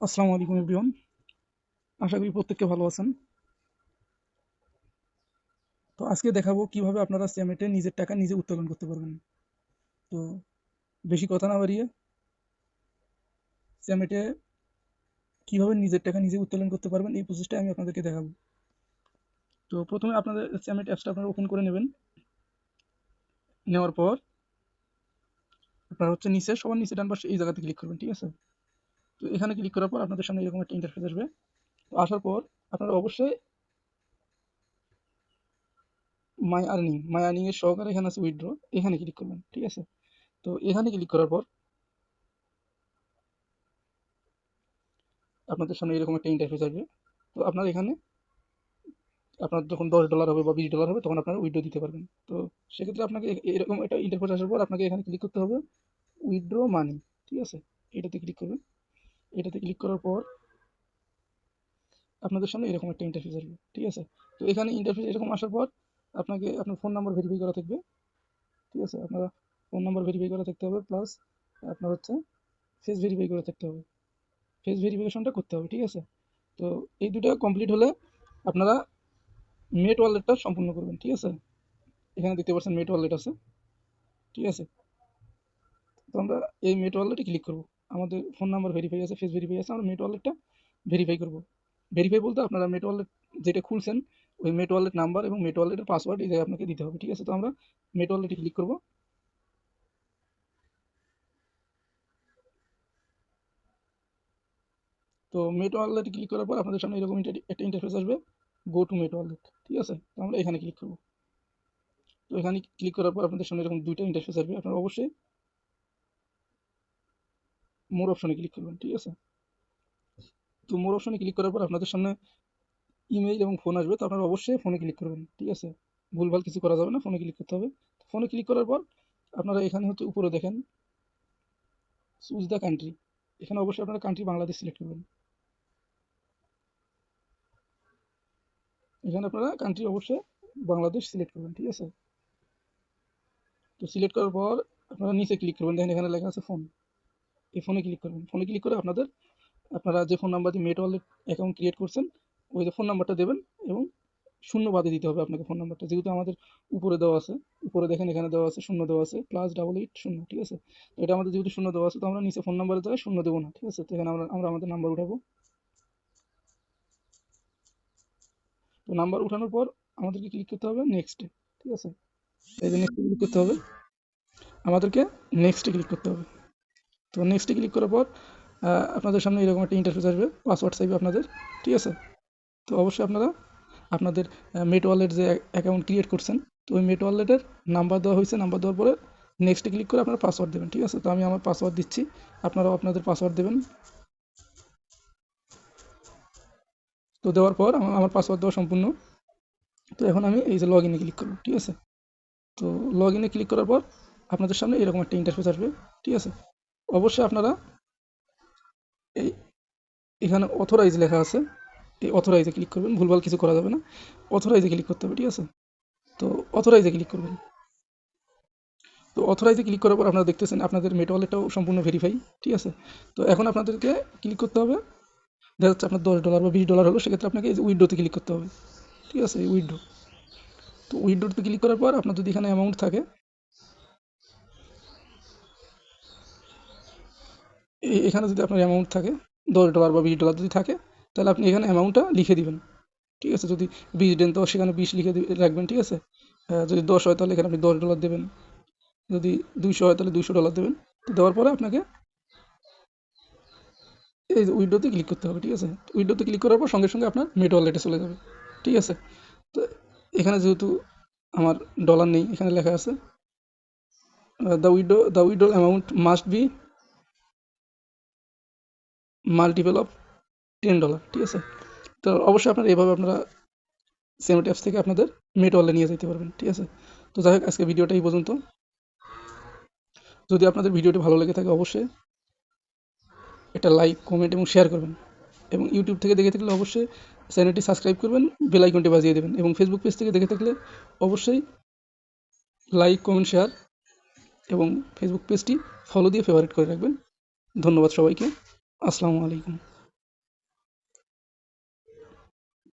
আসসালামু আলাইকুম এভরিওয়ান আশা করি প্রত্যেককে ভালো আছেন। তো আজকে দেখাবো কীভাবে আপনারা স্যামেটে নিজের টাকা নিজে উত্তোলন করতে পারবেন। তো বেশি কথা না বাড়িয়ে স্যামেটে কীভাবে নিজের টাকা নিজে উত্তোলন করতে পারবেন এই প্রসেসটা আমি আপনাদেরকে দেখাবো। তো প্রথমে আপনাদের স্যামেট অ্যাপসটা আপনারা ওপেন করে নেবেন। নেওয়ার পর আপনার হচ্ছে নিচে, সবার নিচে ডান পাশে এই জায়গাতে ক্লিক করবেন, ঠিক আছে? তো এখানে ক্লিক করার পর আপনাদের সামনে এরকম একটা ইন্টারফেস আসবে। তো আসার পর আপনারা অবশ্যই মাই আর্নিং মাই আর্নিং এর সহকারে এখানে আছে উইথড্র এখানে ক্লিক করবেন, ঠিক আছে? তো এখানে ক্লিক করার পর আপনাদের সামনে এরকম একটা ইন্টারফেস আসবে। তো আপনার এখানে আপনার যখন দশ ডলার হবে বা বিশ ডলার হবে, তখন আপনারা উইথড্র দিতে পারবেন। তো সেক্ষেত্রে আপনাকে এরকম একটা ইন্টারফেস আসার পর আপনাকে এখানে ক্লিক করতে হবে উইথড্র মানি ঠিক আছে? এটাতে ক্লিক করবেন। এটাতে ক্লিক করার পর আপনাদের সামনে এরকম একটা ইন্টারফেস আসবে, ঠিক আছে? তো এখানে ইন্টারফেস এরকম আসার পর আপনাকে আপনার ফোন নাম্বার ভেরিফাই করা থাকবে, ঠিক আছে? আপনারা ফোন নাম্বার ভেরিফাই করা থাকতে হবে প্লাস আপনার হচ্ছে ফেস ভেরিফাই করা থাকতে হবে। ফেস ভেরিফিকেশনটা করতে হবে, ঠিক আছে? তো এই দুটো কমপ্লিট হলে আপনারা মেট ওয়ালেটটা সম্পূর্ণ করবেন, ঠিক আছে? এখানে দেখতে পাচ্ছেন মেট ওয়ালেট আছে, ঠিক আছে? তো আমরা এই মেট ওয়ালেটে ক্লিক করব। আমাদের ফোন নাম্বার ভেরিফাই আছে ফেস ভেরিফাই আছে, আমরা মেট ওয়ালেটটা ভেরিফাই করব। ভেরিফাই বলতে আপনারা মেট ওয়ালেট যেটা খুলছেন, ওই মেট ওয়ালেট নাম্বার এবং মেট ওয়ালেটের পাসওয়ার্ড এই আপনাকে দিতে হবে, ঠিক আছে? তো আমরা মেট ওয়ালেটে ক্লিক করব। তো মেট ওয়ালেটে ক্লিক করার পর আপনাদের সামনে এরকম একটা ইন্টারফেস আসবে গো টু মেট ওয়ালেট ঠিক আছে? তো আমরা এখানে ক্লিক করব। তো এখানে ক্লিক করার পর আপনাদের সামনে এরকম দুইটা ইন্টারফেস আসবে, আপনারা অবশ্যই মোর অপশনে ক্লিক করবেন, ঠিক আছে? তো মোর অপশনে ক্লিক করার পর আপনাদের সামনে ইমেইল এবং ফোন আসবে, তো আপনারা অবশ্যই ফোনে ক্লিক করবেন, ঠিক আছে? ভুলভাল কিছু করা যাবে না ফোনে ক্লিক করতে হবে। ফোনে ক্লিক করার পর আপনারা এখানে হচ্ছে উপরে দেখেন চুজ দ্য কান্ট্রি এখানে অবশ্যই আপনারা কান্ট্রি বাংলাদেশ সিলেক্ট করবেন। এখানে আপনারা কান্ট্রি অবশ্যই বাংলাদেশ সিলেক্ট করবেন, ঠিক আছে? তো সিলেক্ট করার পর আপনারা নিচে ক্লিক করবেন, দেখেন এখানে লেখা আছে ফোন এই ফোনে ক্লিক করবেন। ফোনে ক্লিক করে আপনাদের, আপনারা যে ফোন নাম্বার দিয়ে মেট ওয়ালেট অ্যাকাউন্ট ক্রিয়েট করছেন, ওই যে ফোন নাম্বারটা দেবেন এবং শূন্য বাদে দিতে হবে আপনাকে ফোন নাম্বারটা যেহেতু আমাদের উপরে দেওয়া আছে, উপরে দেখেন এখানে দেওয়া আছে, শূন্য দেওয়া আছে প্লাস ডাবল এইট শূন্য, ঠিক আছে? তো এটা আমাদের যেহেতু শূন্য দেওয়া আছে, তো আমরা নিচে ফোন নাম্বারের জায়গায় শূন্য দেবো না, ঠিক আছে? তো এখানে আমরা আমরা আমাদের নাম্বার উঠাবো। তো নাম্বার উঠানোর পর আমাদেরকে ক্লিক করতে হবে নেক্সটে ঠিক আছে? এই যে নেক্সটে ক্লিক করতে হবে। আমাদেরকে নেক্সটে ক্লিক করতে হবে। তো নেক্সটে ক্লিক করার পর আপনাদের সামনে এরকম একটা ইন্টারফেস আসবে পাসওয়ার্ড চাইবে আপনাদের, ঠিক আছে? তো অবশ্যই আপনারা আপনাদের মেট ওয়ালেট যে অ্যাকাউন্ট ক্রিয়েট করছেন, তো ওই মেট ওয়ালেটের নাম্বার দেওয়া হয়েছে নাম্বার দেওয়ার পরে নেক্সটে ক্লিক করে আপনারা পাসওয়ার্ড দেবেন, ঠিক আছে? তো আমি আমার পাসওয়ার্ড দিচ্ছি, আপনারাও আপনাদের পাসওয়ার্ড দেবেন। তো দেওয়ার পর আমার পাসওয়ার্ড দেওয়া সম্পূর্ণ। তো এখন আমি এই যে লগ ইনে ক্লিক করব, ঠিক আছে? তো লগ ইনে ক্লিক করার পর আপনাদের সামনে এরকম একটা ইন্টারফেস আসবে, ঠিক আছে? অবশ্যই আপনারা এই, এখানে অথরাইজ লেখা আছে। এই অথরাইজে ক্লিক করবেন, ভুলভাল কিছু করা যাবে না। অথরাইজে ক্লিক করতে হবে, ঠিক আছে? তো অথরাইজে ক্লিক করবেন। তো অথরাইজে ক্লিক করার পর আপনারা দেখতেছেন আপনাদের মেট ওয়ালেটটাও সম্পূর্ণ ভেরিফাই ঠিক আছে? তো এখন আপনাদেরকে ক্লিক করতে হবে। দেখা যাচ্ছে আপনার দশ ডলার বা বিশ ডলার হলো, সেক্ষেত্রে আপনাকে উইড্রোতে ক্লিক করতে হবে। ঠিক আছে, এই উইড্রো তো উইড্রোতে ক্লিক করার পর আপনার যদি এখানে অ্যামাউন্ট থাকে এখানে যদি আপনার অ্যামাউন্ট থাকে, দশ ডলার বা বিশ ডলার যদি থাকে, তাহলে আপনি এখানে অ্যামাউন্টটা লিখে দিবেন। ঠিক আছে? যদি বিশ দেন, তো সেখানে বিশ লিখে রাখবেন, ঠিক আছে? যদি দশ হয়, তাহলে এখানে আপনি দশ ডলার দেবেন। যদি দুইশো হয়, তাহলে দুইশো ডলার দেবেন। তো দেওয়ার পরে আপনাকে এই উইডোতে ক্লিক করতে হবে, ঠিক আছে? উইডোতে ক্লিক করার পর সঙ্গে সঙ্গে আপনার মেট ওয়ালেটে চলে যাবে, ঠিক আছে? তো এখানে যেহেতু আমার ডলার নেই, এখানে লেখা আছে the withdraw the withdraw amount must be multiple of ten dollar ঠিক আছে? তো অবশ্যই আপনারা এভাবে আপনারা সেম অ্যাপস থেকে আপনাদের মেট ওয়ালে নিয়ে যেতে পারবেন, ঠিক আছে? তো যাই হোক, আজকে ভিডিওটা এই পর্যন্ত। যদি আপনাদের ভিডিওটি ভালো লেগে থাকে অবশ্যই একটা লাইক কমেন্ট এবং শেয়ার করবেন। এবং ইউটিউব থেকে দেখে থাকলে অবশ্যই চ্যানেলটি সাবস্ক্রাইব করবেন বেল আইকনটি বাজিয়ে দেবেন। এবং ফেসবুক পেজ থেকে দেখে থাকলে অবশ্যই লাইক কমেন্ট শেয়ার এবং ফেসবুক পেজটি ফলো দিয়ে ফেভারিট করে রাখবেন। ধন্যবাদ সবাইকে। আসসালামু আলাইকুম।